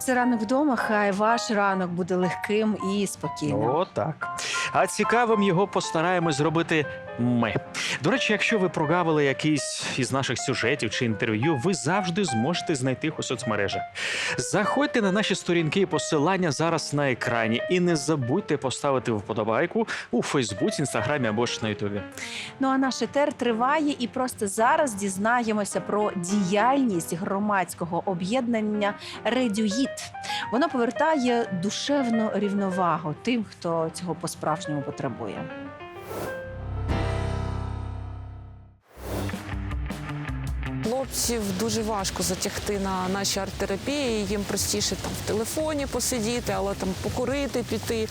Це ранок вдома. Хай ваш ранок буде легким і спокійним. О, так. А цікавим його постараємось зробити ми. До речі, якщо ви прогавили якийсь із наших сюжетів чи інтерв'ю, ви завжди зможете знайти їх у соцмережах. Заходьте на наші сторінки і посилання зараз на екрані. І не забудьте поставити вподобайку у Фейсбуці, Інстаграмі або ж на Ютубі. Ну а наш етер триває, і просто зараз дізнаємося про діяльність громадського об'єднання Редюїд. Воно повертає душевну рівновагу тим, хто цього по-справжньому потребує. Хлопців дуже важко затягти на наші арт-терапії. Їм простіше там в телефоні посидіти, але там покурити, піти.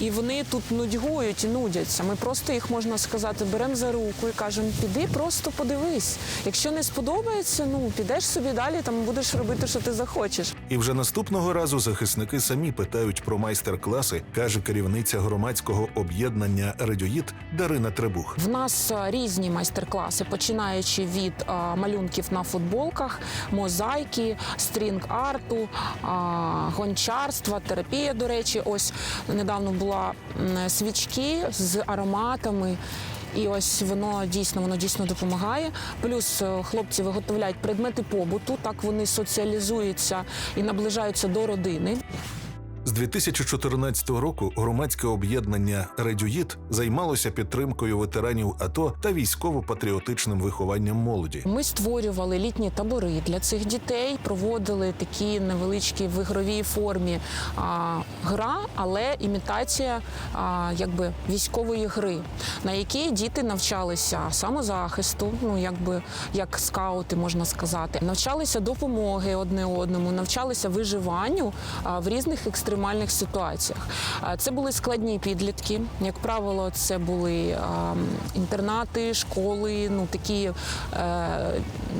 І вони тут нудьгують і нудяться. Ми просто їх можна сказати, беремо за руку і кажемо, піди, просто подивись. Якщо не сподобається, ну підеш собі далі, там будеш робити, що ти захочеш. І вже наступного разу захисники самі питають про майстер-класи, каже керівниця громадського об'єднання Радіоїд Дарина Требух. В нас е, різні майстер-класи, починаючи від е, малюнків на футболках, мозаїки, стрінг-арту, а, гончарства, терапія. До речі, ось недавно була свічки з ароматами. І ось воно дійсно воно дійсно допомагає. Плюс е, хлопці виготовляють предмети побуту, так вони соціалізуються і наближаються до родини. З 2014 року громадське об'єднання Радіоїд займалося підтримкою ветеранів АТО та військово-патріотичним вихованням молоді. Ми створювали літні табори для цих дітей, проводили такі невеличкі в ігровій формі а, гра, але імітація а, якби військової гри, на якій діти навчалися самозахисту, ну якби як скаути можна сказати, навчалися допомоги одне одному, навчалися виживанню а, в різних екстремальних ситуаціях. А, Це були складні підлітки. Як правило, це були інтернати, школи, ну такі е,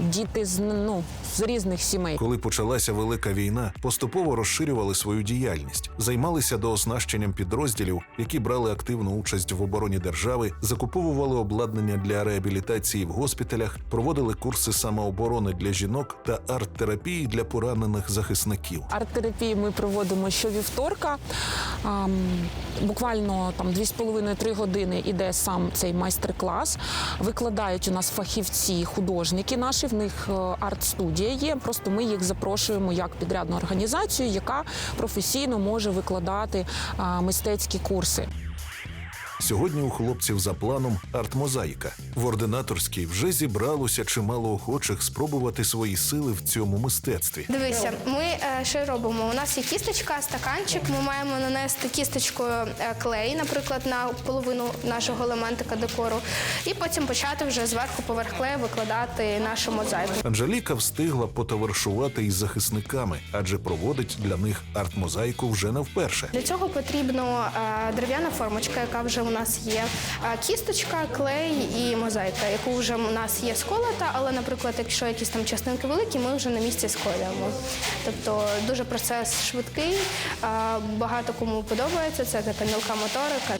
діти з ну з різних сімей. Коли почалася велика війна, поступово розширювали свою діяльність, займалися дооснащенням підрозділів, які брали активну участь в обороні держави, закуповували обладнання для реабілітації в госпіталях, проводили курси самооборони для жінок та арт-терапії для поранених захисників. Арт-терапію ми проводимо щовівторка. Ам, Буквально там 2,5-3 години іде сам цей майстер-клас. Викладають у нас фахівці, художники наші. В них е, арт-студія є. Просто ми їх запрошуємо як підрядну організацію, яка професійно може викладати мистецькі курси. Сьогодні у хлопців за планом арт-мозаїка. В ординаторській вже зібралося чимало охочих спробувати свої сили в цьому мистецтві. Дивися, ми е, що робимо? У нас є кісточка, стаканчик. Ми маємо нанести кісточкою е, клей, наприклад, на половину нашого елементика декору, і потім почати вже зверху поверх клею викладати нашу мозаїку. Анжеліка встигла потоваришувати із захисниками, адже проводить для них арт-мозаїку вже не вперше. Для цього потрібно е, дерев'яна формочка, яка вже у нас є, кісточка, клей і мозаїка, яку вже у нас є сколота, але, наприклад, якщо якісь там частинки великі, ми вже на місці сколюємо. Тобто дуже процес швидкий, багато кому подобається. Це мілка моторика.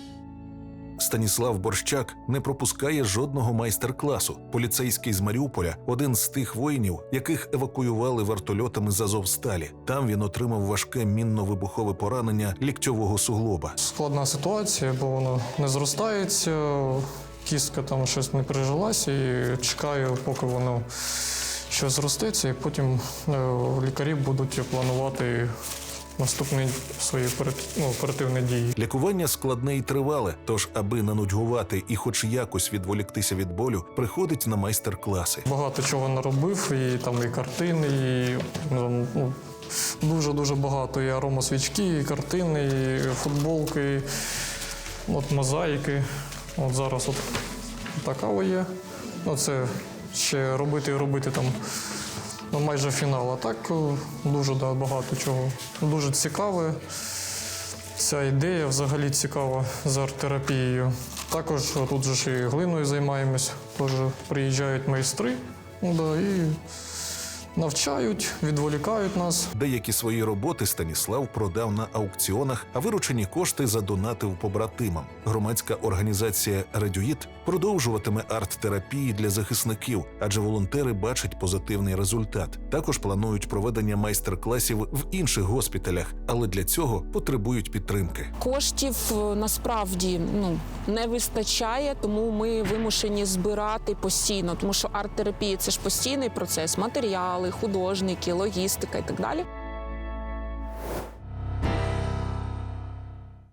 Станіслав Борщак не пропускає жодного майстер-класу. Поліцейський з Маріуполя один з тих воїнів, яких евакуювали вертольотами з Азовсталі. Там він отримав важке мінно-вибухове поранення ліктьового суглоба. Складна ситуація, бо воно не зростається, кістка там щось не прижилася і чекаю, поки воно щось зростеться, і потім е, лікарі будуть планувати наступні свої ну, оперативні дії. Лікування складне і тривале, тож, аби не нудьгувати і хоч якось відволіктися від болю, приходить на майстер-класи. Багато чого наробив, і там і картини, і ну, ну, дуже-дуже багато. І аромасвічки, і картини, і футболки, от мозаїки. От зараз от така є. Ну, це ще робити і робити там ну, майже фінал. А так дуже да, багато чого. Дуже цікаве. Ця ідея взагалі цікава з арт-терапією. Також тут же ж і глиною займаємось, теж приїжджають майстри. Ну, да, і навчають, відволікають нас. Деякі свої роботи Станіслав продав на аукціонах, а виручені кошти задонатив побратимам. Громадська організація Радюїт продовжуватиме арт-терапії для захисників, адже волонтери бачать позитивний результат. Також планують проведення майстер-класів в інших госпіталях, але для цього потребують підтримки. Коштів е, насправді ну не вистачає, тому ми вимушені збирати постійно, тому що арт-терапія це ж постійний процес, матеріали, художники, логістика і так далі.